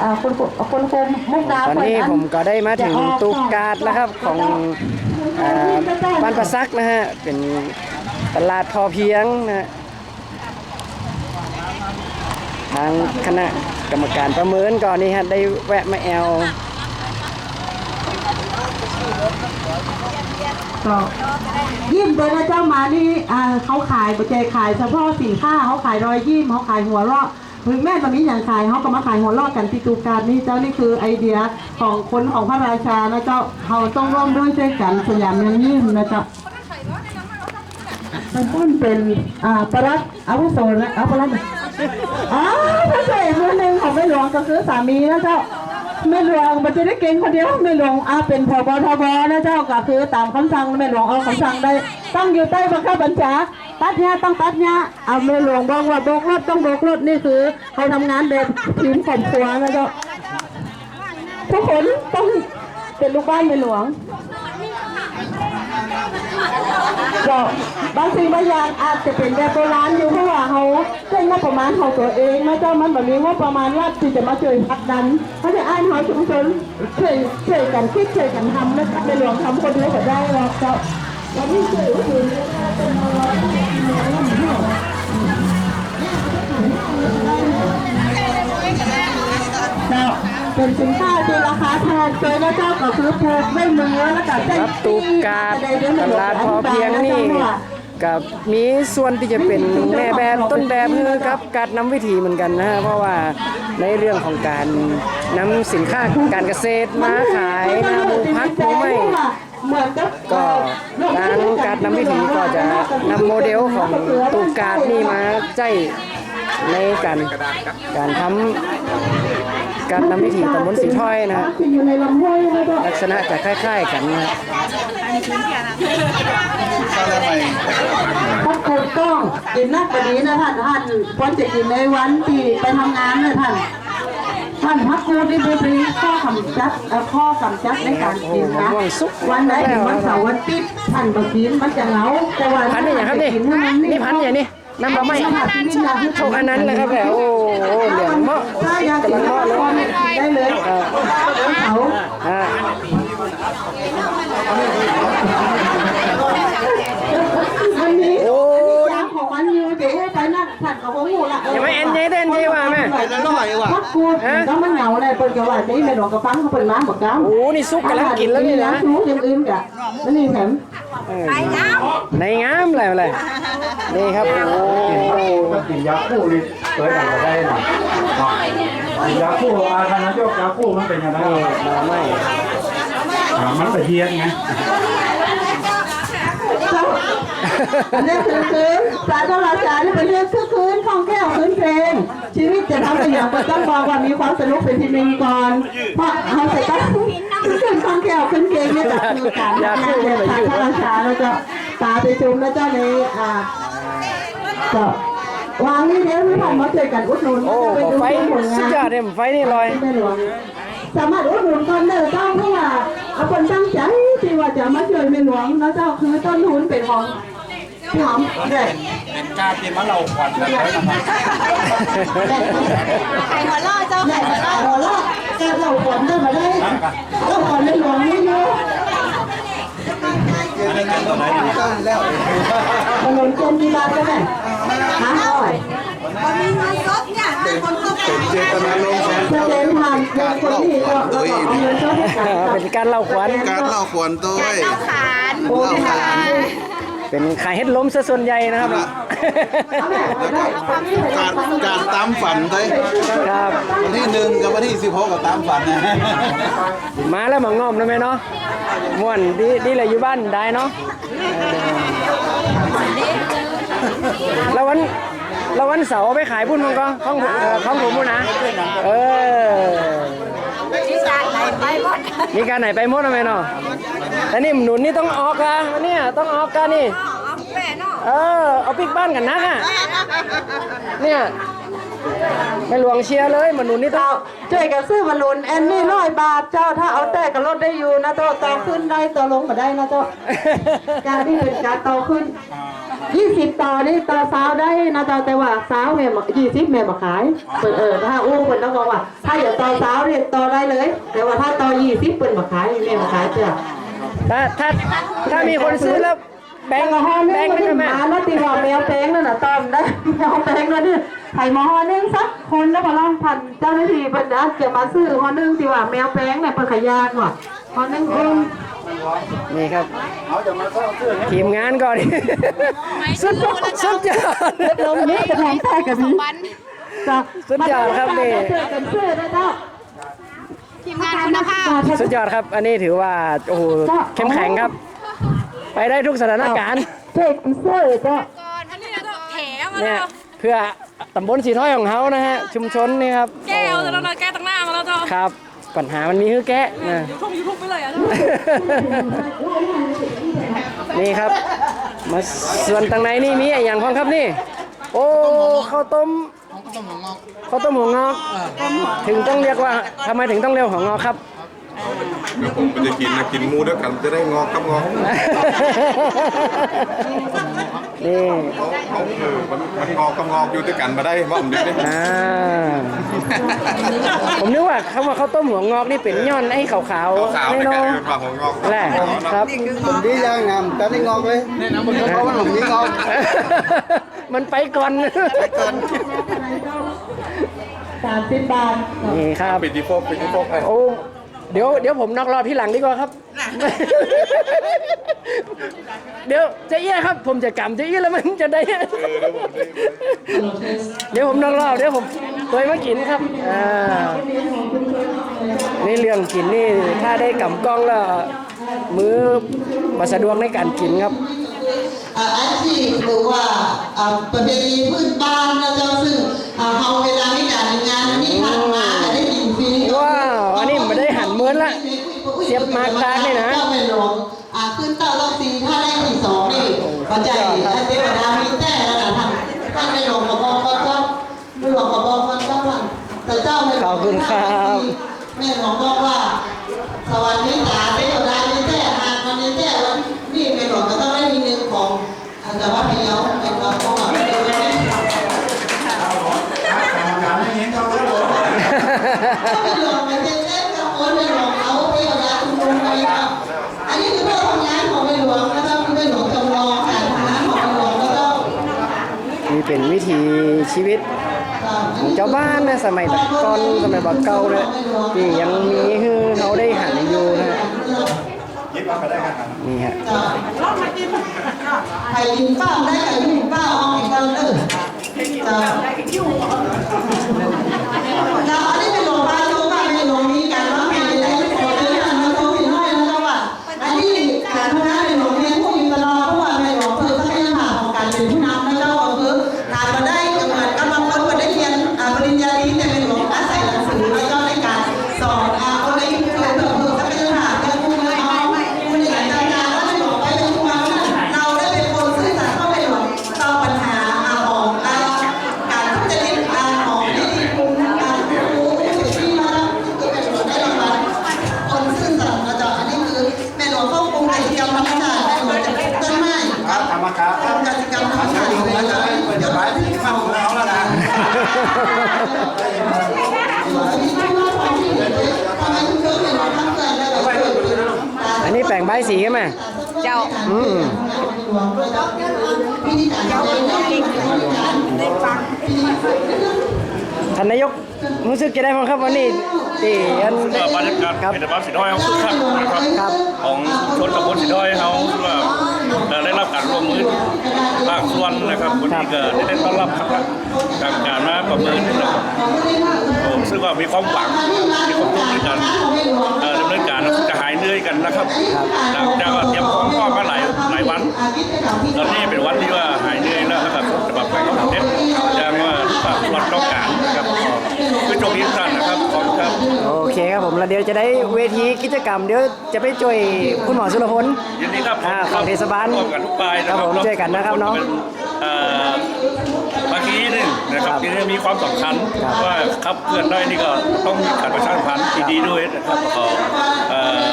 อ่าคุณครูคุณครูมุกดาตอนนี้ผมก็ได้มาถึงตูกาดแล้วครับของอ่าบ้านประซักนะฮะ เป็นตลาดพอเพียงนะฮะทางคณะกรรมการประเมินก่อนนี่ฮะได้แวะมาแอลก็ยิ้มเลยนะเจ้ามานี่อ่าเขาขายปัจจัยขายเฉพาะสินค้าเขาขายรอยยิ้มเขาขายหัวเราะ แม่ตอนนี้อย่างขายเขาก็มาขายหัวเราะกันที่ตูการนี่เจ้านี่คือไอเดียของคนของพระราชานะเจ้าเขาต้องร่วมด้วยช่วยกันสยามยังยิ้มนะเจ้าเป็นต้นเป็นอ่าประหลัดอาวุโสนะอาประหลัดอ๋อพระเอกมือหนึ่งของแม่หลวงก็คือสามีนะเจ้าแม่หลวงมันจะได้เก่งคนเดียวแม่หลวงอาเป็นพบทบนะเจ้าก็คือตามคำสั่งแม่หลวงเอาคำสั่งได้ต้องอยู่ใต้บังคับบัญชา ตัดเนี่ยต้องตัดเนี่ยเอาแม่หลวงบอกว่าโบกรถต้องโบกรถนี่คือเขาทำงานแบบทีมครอบครัวนะเจ้าทุกคนต้องเป็นลูกบ้านแม่หลวงก็บางสิ่งบางอย่างอาจจะเป็นแบบโบราณอยู่เพราะว่าเขาใช้งบประมาณของตัวเองนะเจ้ามันแบบนี้งบประมาณรัฐที่จะมาช่วยพักดันเขาจะอ้างเขาชุมชนช่วยช่วยกันคิดช่วยกันทำนะในหลวงทำคนเดียวก็ได้หรอกเจ้า เป็นสินค้าที่ราคาแพงเกินแล้วเจ้าก็คือแพงไม่เหมือนแล้วก็ได้ครับตูกาตลาดพอเพียงนี่ กับมีส่วนที่จะเป็นแม่แบบต้นแบบคือครับการนำวิธีเหมือนกันนะฮะเพราะว่าในเรื่องของการนำสินค้าการเกษตรมาขายนะมูพักหมูไม่เหมือนกับก็ทางการนำวิธีก็จะนำโมเดลของตูกาดนี่มาใช้ในการการทำ การนำวิธีตำบลสีถ้อยนะฮะที่อยู่ในลำห้วยนะเจ้าลักษณะจะคล้ายๆกันนะถ้าคนต้องกินนักกว่านี้นะท่านท่านควรจะกินในวันที่ไปทำงานนะท่านท่านพักครูที่บริข้อกำจัดเอ่อข้อกำจัดในการกินนะวันไหนถึงวันเสาร์วันติดท่านก็กินมันจะเหงาแต่ว่าพันนี่อย่างครับนี่กินเท่านั้นนี่พันอย่างนี้ น้ำบะไม่โชคอันนั้นนะครับแหละโอ้โหเหลืองเหมาะถ้าอยากกินก็ได้เลยวันเสาร์ อ่า วันนี้ โอ้ย ยางของมันอยู่เดี๋ยว ให้ไปนั่งผัดกับหัวหมูละอย่ามาแอนเย้เต้นเย้ว่าแม่พักกูก็มันเหงาเลยเปิดกระว่าจะให้แม่หลวงกระฟังเขาเปิดร้านบอกก้าวโอ้นี่ซุปกำลังกินแล้วนี่นะรู้อย่างอื่นกะนั่นนี่แถมเออในงามอะไรอะไรนี่ครับโอ้ถ้ากินยาคู่นี่เคยกันก็ได้นะกินยาคู่อาคณะโยกยาคู่มันเป็นยังไงบะไม่อ่ามันไปเทียนไง อันนี้คือคืนสารราชานี่เป็นเรื่องคือคืนท่องแก้วคืนเพลง ชีวิตจะทำไปอย่างก็ต้องบอกว่ามีความสนุกเป็นที่หนึ่งก่อน เพราะเขาใส่ก็คืนท่องแก้วคืนเพลงเนี่ยจะมีการงานเดินทางพรราชาแล้วก็ตาไปจุมแล้วเจ้าในอ่าก็วางนี่เดี๋ยวพี่ผ่านมาเจอกันอุดหนุนโอ้ไปดูไฟผลสุดงานยอดเลยไฟนี่ลอยสามารถอุดหนุนคนเด้อเจ้าเพราะว่าเอาคนตั้งใจที่ว่าจะมาช่วยในหลวงนะเจ้าคือต้นทุนเป็นของ พี่หอมเด็ดเป็นการที่มันเราขวัญกันแล้วนะครับไข่หัวล่อเจ้าไข่หัวล่อหัวล่อแกเราขวัญได้มาได้เราขวัญในหลวงนี่เนาะถนนเจนดีบาใช่ไหมห้าร้อยเจตนาลงค์แสดงผ่านคนที่ก็เราก็เอาเงินช่วยกันเป็นการเล่าขวัญการเล่าขวัญตัวโอ้ยค่ะเป็นขายเฮ็ดล้มซะส่วนใหญ่นะครับการการตามฝันเลยครับวันที่หนึ่งกับวันที่สิบหกก็ตามฝันนะมาแล้วมางอมนะแม่เนาะม่วนดีดีเลยอยู่บ้านได้เนาะเออแล้ววันแล้ววันเสาร์เอาไปขายพุ่นมันก็ของผมเอ่อของผมพุ่นนะ เออมีการ ไหนไปหมดมีการไหนไปหมดนะแม่เนาะแต่นี่หนุนนี่ต้องออกอะเนี่ยต้องออกกันนี่ เออเอาปิกบ้านกันนะค่ะเนี่ยไม่หลวงเชียร์เลยมาหนุนนี่ต้องเจ้าช่วยกันซื้อมาลุนแอนนี่ร้อยบาทเจ้าถ้าเอาแต่กับรถได้อยู่นะเจ้าต่อขึ้นได้ต่อลงมาได้นะเจ้า การที่เป็นการต่อขึ้น ยี่สิบต่อนี่ต่อสาวได้นะเจ้าแต่ว่าสาวแม่ยี่สิบแม่มาขายเปิดเออถ้าอู้คนต้องบอกว่า ถ้าอย่าต่อสาวเนี่ยต่อได้เลย แต่ว่าถ้าต่อยี่สิบเป็นมาขายไม่มาขายเจ้าถ้าถ้าถ้ามีคนซื้อแล้วแบ่งมาห่อนึแบ่งงมากันที่ไหมหมาแล้วตีว่าแมวแป้งนั่นน่ะต้อมได้แมวแป้งนั่นนี่ไข่มาห่อนึงสักคนแล้วพอเราพันเจ้าหน้าที่เพิ่นนะจะมาซื้อห่อนึงตีว่าแมวแป้งเนี่ยเพิ่นขยานว่ะห่อนึงคน นี่ครับ ทีมงานก่อน สุดสุดยอดลงนี้จะทำแท้กับนี้จ้ะสุดยอดครับนี่เจอกันซื้อได้เจ้าทีมงานคุณภาพสุดยอดครับ อันนี้ถือว่าโอ้โหเข้มแข็งครับ ไปได้ทุกสถานการณ์เจ๊กันซื้อเจ้าก่อนท่านนี่จะแถมมาเนี่ยแล้วเพื่อตำบลสีถ้อยของเขานะฮะชุมชนนี่ครับแก้วจะเราแก้ตั้งหน้ามาแล้วเจ้าครับ ปัญหามันมีคือแก้นะยูทูบยูทูบไปเลยอะนี่ครับ มาส่วนต่างในนี่มีอะไรอย่างพ้องครับนี่ โอ้ข้าวต้มข้าวต้มหัวงอกถึงต้องเรียกว่าทำไมถึงต้องเรียกหัวงอกครับเดี๋ยวผมไปจะกินนะกินหมูด้วยกันจะได้งอกกับงอก นี่เขาเออมันมันงอกกับงอกอยู่ด้วยกันมาได้ว่าผมเด็กได้อ่าผมนึกว่าคำว่าข้าวต้มหัวงอกนี่เป็นย้อนไอ้ขาวขาวๆๆแน่ในนกาอรนปากของงอกแหละครับ ผมดีย่างงามแต่ได้งอกเลยเพราะว่าผมมีงอกมันไปก่อนสามสิบบาทนี่ครับ ปิดที่โฟกปิดที่โฟกไอ้โอ้เดี๋ยวเดี๋ยวผมนอกรอบที่หลังดีกว่าครับ เดี๋ยวเจะเอี้ยครับ ผมจะกำเจะเอี้ยแล้วมันจะได้เดี๋ยวผมนอกรอบเดี๋ยวผมตัวมากินครับอ่านี่เรื่องกินนี่ถ้าได้กำกล้องแล้วมือมาสะดวกในการกินครับอ่าอาชีพหรือว่าอ่าประเพณีพื้นบ้านนะเจ้าซึ่งอ่าเฮาเวลาในการงานนี้ทำมาจะได้กินฟรีว้าวอันนี้ไม่ได้หั่นเหมือนละ เสียบมาร์คตาร์นี่นะเจ้าไม่หลวงอ่าขึ้นเต้ารอบสี่ถ้าได้ที่สองนี่ปัจจัยเทวดามีแต่แล้วนะท่านท่านไม่หลวงขอบอกก็เจ้าไม่หลวงขอบอกก็เจ้าว่าแต่เจ้าไม่หลวงขอบคุณครับแม่หลวงบอกว่า สวัสดีตาเทวดามีแต่หากวันนี้แต่วันนี่ไม่หลวงก็ต้องได้มีหนึ่งของอาจจะว่าพยาวเป็นเราของเราไม่ได้ ไม่ลงมันจะเล่นกับคนไม่หลงเอาไปเอายาคุมลงไปครับอันนี้คือเพื่อทำงานของไม่หลวงนะครับไม่หลวงจำลองการทำงานของไม่หลวงแล้วก็ นี่ เป็นวิถีชีวิตของเจ้าบ้านนะสมัยตะก่อนสมัยบักเก่าเนี่ยที่ยังมีคือเขาได้หันอยู่นะฮะนี่ฮะใครกินข้าวได้ใครกินข้าวเอาอีกแล้วเด้อจ้าจ้าอันนี้เป็นหลวงพ่อ นนี้แปลงใบสีกันไหมเจ้าอืมพิธีการเจ้าเป็นเรื่องได้ฟังท่านนายกรู้สึกจะได้มั้งครับวันนี้ตีอันก็บรรยากาศครับเป็นแบบสีน้อยเขาคึกคักนะครับครับของชุมชนตำบลสีน้อยเขาว่าเอ่อ ได้รับการร่วมมือภาคส่วนนะครับวันนี้ก็ได้ต้อนรับครับการการมาประเมินนะครับผมซึ่งว่ามีความหวังมีความทุกข์ในการดำเนินการจะหายเหนื่อยกันนะครับหลังจากเตรียมพร้อมข้อมาหลายหลายวันตอนนี้เป็นวันที่ว่าหายเหนื่อยแล้วนะครับจะแบบไปเขาเน็ตอย่างว่าภาคส่วนต้องการนะครับ คือโจดีท่านนะครับขอบคุณครับโอเคครับผมแล้วเดี๋ยวจะได้เวทีกิจกรรมเดี๋ยวจะไปช่วยคุณหมอสุรพล ยินดีครับอ่าของเทศบาลร่วมกันทุกฝ่ายนะคครัรับบผมช่วยกันนะครับเนาะป็เอ่อเมื่อกี้นี่นะครับครับที่มีความสำคัญครับว่าขับเคลื่อนได้นี่ก็ต้องมีการประชาสัมพันธ์ที่ดีด้วยนะครับขอเอ่อ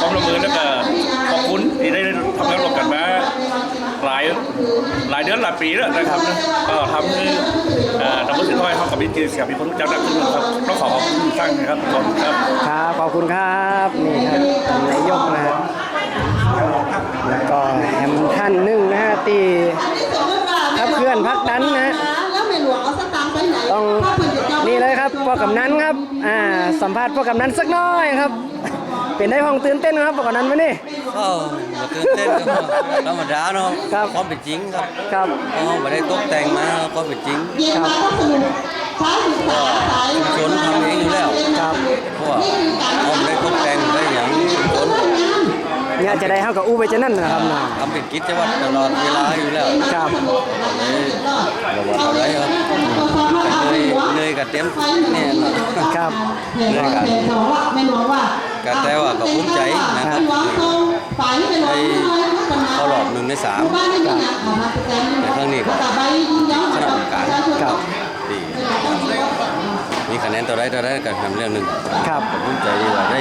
ความร่วมมือแล้วก็ขอบคุณที่ได้ทำงานร่วมกันมา หลายหลายเดือนหลายปีแล้วนะครับนะก็ทำให้เอ่อตำรวจสินท้อยเข้ากับมิตรเสียมีคนรู้จักนักขึ้นครับต้องขอขอบคุณครับฟังนะครับขอบคุณครับครับขอบคุณครับนี่ครับนายกนะฮะแล้วก็แฮมท่านหนึ่งนะฮะตีครับเพื่อนพักดันนะแล้วในหลวเอาสตางค์ไปไหนต้องนี่เลยครับพ่อกำนันครับอ่าสัมภาษณ์พ่อกำนันสักหน้อยครับ เป็นได้ห้องตื่นเต้นครับพ่อกำนันมานี่ ก็มาตื่นเต้นก็ธรรมดาเนาะครับ ความเป็นจริงครับครับเพราะไม่ได้ตกแต่งมาความเป็นจริงเย็นมาก็สนุกช้าถึงสายสายชนทำเองอยู่แล้วครับเพราะว่าเขาไม่ได้ตกแต่งไม่ได้อย่างชนเนี่ยจะได้เข้ากับอู้ไปจะนั่นนะครับนะทำเป็นกิจวัตรตลอดเวลาอยู่แล้วครับเลยเราว่าเขาได้ครับเหนื่อยเหนื่อยกับเต็มเนี่ยนะครับ เหนื่อยกัน แต่ว่าไม่หลวงว่าก็แต่ว่าก็ภูมิใจนะครับหลวงตรงฝ่ายที่เป็นหลวงได้เข้ารอบหนึ่งในสามบ้านนี่นะออกมาแสดงในครั้งนี้ก็แต่ใบยิงย้อนคณะกรรมการครับดีมีคะแนนต่อได้ต่อได้การทำเรื่องหนึ่งครับผมภูมิใจดีว่าได้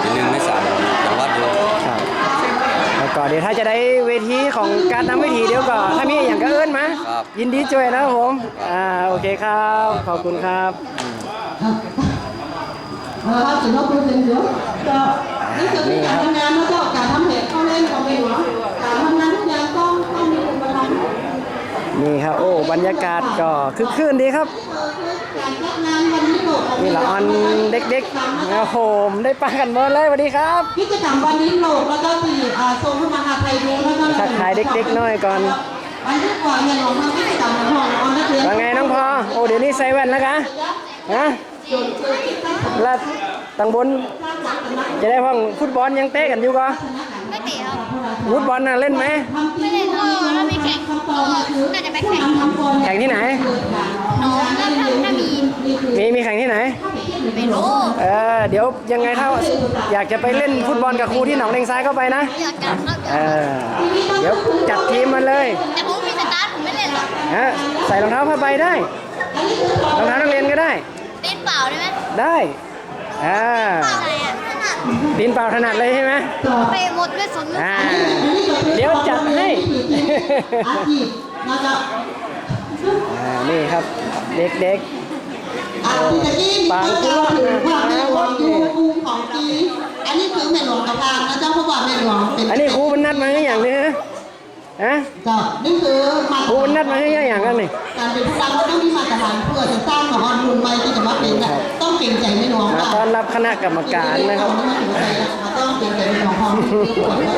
เป็นหนึ่งในสามจังหวัดด้วยครับแล้วก็เดี๋ยวถ้าจะได้เวทีของการนำเวทีเดี๋ยวก็ถ้ามีอย่างก็เอิ้นมาครับยินดีช่วยนะครับผมอ่าโอเคครับ ขอบคุณครับ เออถึงเราพูดถึงเดี๋ยวก็นี่คือการทำงานแล้วก็การทำเหตุเข้าเล่นของไม่หลวงการทำงานทุกอย่างต้องต้องมีองค์ประกอบนี่ครับโอ้บรรยากาศก็คึกคืนดีครับการจัดงานวันนี้โลกนี่ละออนเด็กๆโอ้โหได้ปากันเบิร์เลยสวัสดีครับกิจกรรมวันนี้โลกแล้วก็ที่อ่าทรงพระมหาไทยดูแล้วก็ทักทายเด็กๆหน่อยก่อนวันที่ก่อนเนี่ยหลวงมากิจกรรมของเราเอานักเรียนว่าไงน้องพอโอ้เดี๋ยวนี้ใส่แว่นแล้วกะฮะ แล้วตังบน จะได้ห้องฟุตบอลยังเตะกันอยู่ก็ไม่เตะครับฟุตบอลน่ะเล่นไหมไม่เล่นก็ถ้ามีแข่งน่าจะไปแข่งแข่งที่ไหนน้องถ้าถ้าถ้ามีมีมีแข่งที่ไหนไม่รู้เออเดี๋ยวยังไงถ้าอยากจะไปเล่นฟุตบอลกับครูที่หนองเลงซ้ายก็ไปนะอยากกันครับเออเดี๋ยวจัดทีมมาเลยแต่ผมมีสตาร์ทผมไม่เล่นหรอกฮะใส่รองเท้าผ้าใบได้รองเท้านักเรียนก็ได้เล่นเปล่าได้ไหมได้อ่าอะไรอะตีนเปล่าถนัดเลยใช่ไหมไปหมดด้วยสนอ่าเดี๋ยวจัดให้อาชีพนะครับอ่านี่ครับเด็กอ่าที่ตะกี้มีคนจะถือว่าแม่หลวงอยู่ภูมิของปีอันนี้คือแม่หลวงกระพานนะเจ้าเพราะว่าแม่หลวงเป็นๆอันนี้ครูมันนัดมาให้อย่างนี้ฮะ ฮะก็นี่คือมาตครรูมันนัฐาดมาให้อย่างกันนี่ การเป็นผู้นำก็ต้องมีมาตรฐานเพื่อจะสร้างของอนุนใหม่ที่จะมาเป็นน่ะต้องเก่งใจแม่หลวงมาว่าต้อนรับคณะกรรมการนะครับ ต้องเก่งใจแม่หลวงพอ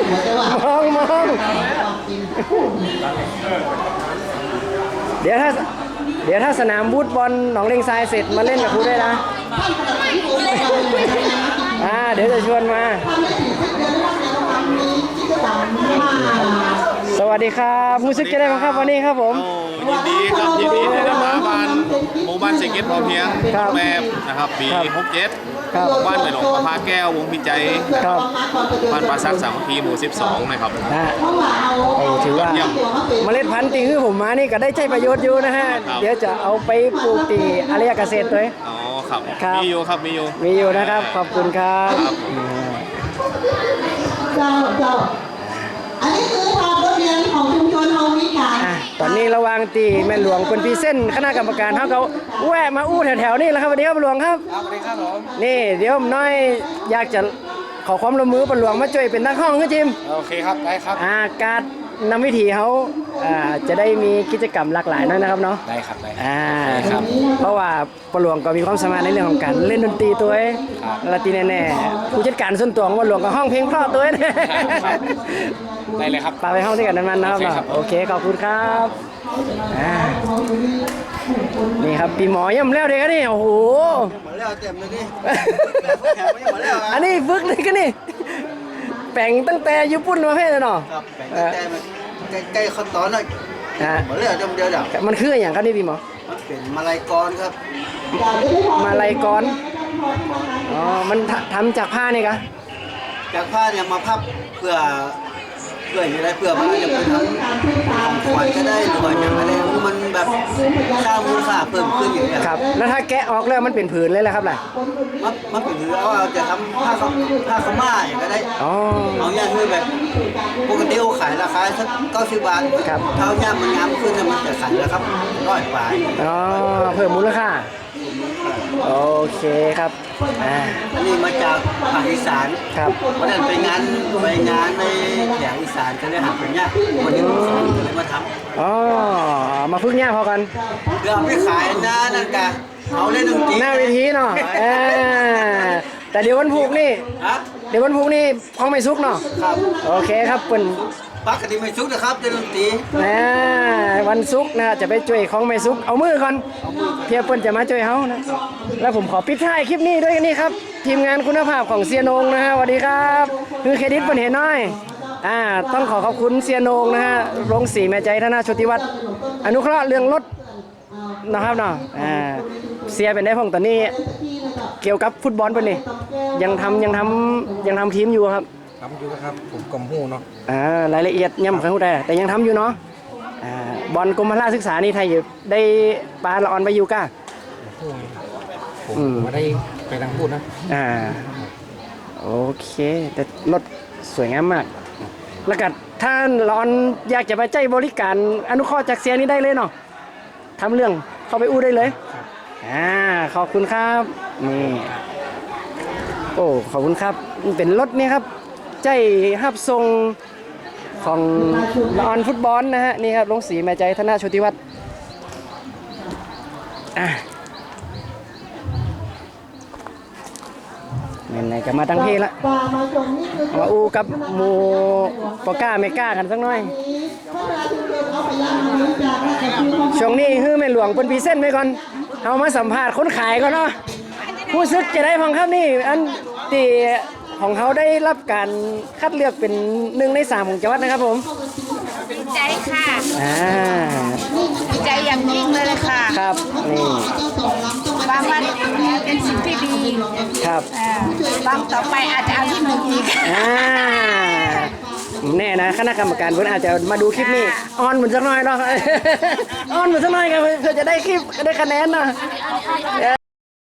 หัวใจว่ามองมองเดี๋ยวถ้า เดี๋ยวถ้าสนามบูทบอลหนองเลงทรายเสร็จมาเล่นกับครูได้นะท่านประธานที่ผมได้ทำเลยทำงานมาอ่าเดี๋ยวจะชวนมาทำได้ถึงเดือนแล้วเนี่ยทำมีกิจกรรมมา สวัสดีครับรู้สึกจะได้ไหมครับวันนี้ครับผมยินดีครับยินดีที่ได้มาบ้านหมู่บ้านเศรษฐกิจพอเพียงครับแบบนะครับปีครับ67ครับบ้านใหม่หลวงประภาแก้ววงพิจัยครับ บ้านปราซักสามัคคีหมู่ 12 นะครับ นะเพราะว่าเอาโอ้ถือว่าเยี่ยมเมล็ดพันธุ์ที่คือผมมานี่ก็ได้ใช้ประโยชน์อยู่นะฮะ ครับ เดี๋ยวจะเอาไปปลูกตีอารยเกษตรตัวเองอ๋อครับครับ มีอยู่ครับมีอยู่มีอยู่นะครับ ขอบคุณครับ ครับผม เจ้าเจ้าอันนี้คือทางรถเรีย นของชุมชนเฮามีการอะตอนนี้ระหวังตีแม่หลวงเป็นพรีเส้นต์คณะกรรมการเขาเขาแวะมาอู้แถวๆนี่แหล้วครับสวัสดีครับหลวงครับสวัสดีครับผมนี่เดี๋ยวผมน้อยอยากจะขอความร่วมมือปหลวงมาช่วยเป็นนักห้องให้จิมโอเคครับได้ครับอ่าการ นำวิถีเขาอ่าจะได้มีกิจกรรมหลากหลายหน่อยนะครับเนาะได้ครับได้อ่าครับ เพราะว่าปหลวงก็มีความสามารถในเรื่องของการเล่นดนตรีตัวเองครับและตีแน่ๆผู้จัดการส่วนตัวของปหลวงก็ห้องเพลงเพราะตัวเองได้เลยครับ ปาไปห้องด้วยกันนั้นๆนะครับโอเคครับโอเคขอบคุณครับอ่านี่ครับปีหมอย่ำแล้วเด็กอันนี่โอ้โห หมดแล้วเต็มเลยนี่อันนี้ฝึกเลยกันนี่ แป่งตั้งแต่ญี่ปุ่นมาเพ่เลยเนาะครับแบ่งแต่มันใกล้ๆขั้นตอนน่ะฮะหมดแล้วเดียวเดียวเดียวมันคืออย่างครับนี่พี่หมอมันเป็นมาลายกรครับ มาลายกรอ๋อมันททำจากผ้านี่กะจากผ้าเนี่ยมาพับเพื่อ เพื่ออย่างไรเพื่อมันจะไปทำของขวัญก็ได้หรือว่าอย่างไรคือมันแบบสร้างมูลค่าเพิ่มขึ้นอย่างเงี้ยครับ แล้วถ้าแกะออกแล้วมันเป็นผืนเลยแหละครับล่ะมันมันเป็นถือเอาเอาจะทำผ้าขาวผ้าขาวม่าอย่างก็ได้อ๋อเอาเนี่ยคือแบบปกติเขาขายราคาสักเก้าสิบบาทครับเท่าเนี่ยมันงามขึ้นเนี่ยมันจะขายราคาร้อยบาทอ๋อเพิ่มมูลค่าอโอเคครับ อ่าอันนี้มาจากภาคอีสานครับวันนั้นไปงานไปงานในแถวอีสานก็เลยหาเป็นเนี่ยวันนี้สอนก็เลยมาทอ๋อมาพึ่งย่าพอกันำเพื่อเอาไปขายหน้านั่นกะเอาเล่นดนตรีหน้าเวทีเนาะเออแต่เดี๋ยววันพุกนี่ฮะเดี๋ยววันพุกนี่ของไม่ซุกเนาะครับโอเคครับเปิ่น ปักติไม่ชุกนะครับเล่นดนตรีนะวันซุกร์นะจะไปช่วยของไม่ซุกเอามือก่อนเพียเปิ้นจะมาช่วยเฮานะแล้วผมขอปิดท้ายคลิปนี้ด้วยนี่ครับ ทีมงานคุณภาพของเซียนงนะฮะสวัสดีครับคือเครดิตเปิ้นเห็นน้อยอ่าต้องขอขอบคุณเซียนงนะฮะโรงสีแม่ใจธนาชติวัฒน์อนุเคราะห์เรื่องรถนะครับเนาะอ่าเสียเป็นได้พ่งตอนนี้เกี่ยวกับฟุตบอลเปิ้นนี่ยังทำยังทำยังทำทีมอยู่ครับ ทำอยู่ครับผมกลมหูเนาะอ่ารายละเอียดย่ำเขาได้แต่ยังทำอยู่เนาะอ่าบอลกรมพละศึกษานี่ไทยอยู่ได้ปลาละออนไปอยู่ก้าผมอืมไม่ได้ไปทางพูดนะอ่าโอเค แต่รถสวยงามมาก แล้วก็ถ้าละออนอยากจะมาใจบริการอนุเคราะห์จากเสียนี้ได้เลยเนาะทำเรื่องเข้าไปอู้ได้เลยอ่าขอบคุณครับนี่โอ้ขอบคุณครับเป็นรถนี่ครับ ใจฮับทรงของละออนฟุตบอลนะฮะนี่ครับลงสีแม่ใจธนาโชติวัฒน์อะไหนๆก็มาตั้งที่ละปลามาชมนี่คือมาอูกับหมูปอก้าไม่กล้ากันสักหน่อย ช่วงนี้ฮื้อแม่หลวงเป็นพีเส้นไว้ก่อนเอามาสัมภาษณ์คนขายก่อนเนาะผู้ซึกจะได้ฟังครับนี่ อันที่ ของเขาได้รับการคัดเลือกเป็นหนึ่งในสามของจังหวัดนะครับผมดีใจค่ะอ่าดีใจอย่างยิ่งเลยเลยค่ะครับนี่บางวันเป็นสิ่งที่ดีครับอ่าบางต่อไปอาจจะเอาที่หนึ่งอีกอ่าแน่นะคณะกรรมการเพื่อนอาจจะมาดูคลิปนี้ออนเหมือนสักหน่อยเนาะออนเหมือนสักหน่อยกันเพื่อจะได้คลิปได้คะแนนเนาะ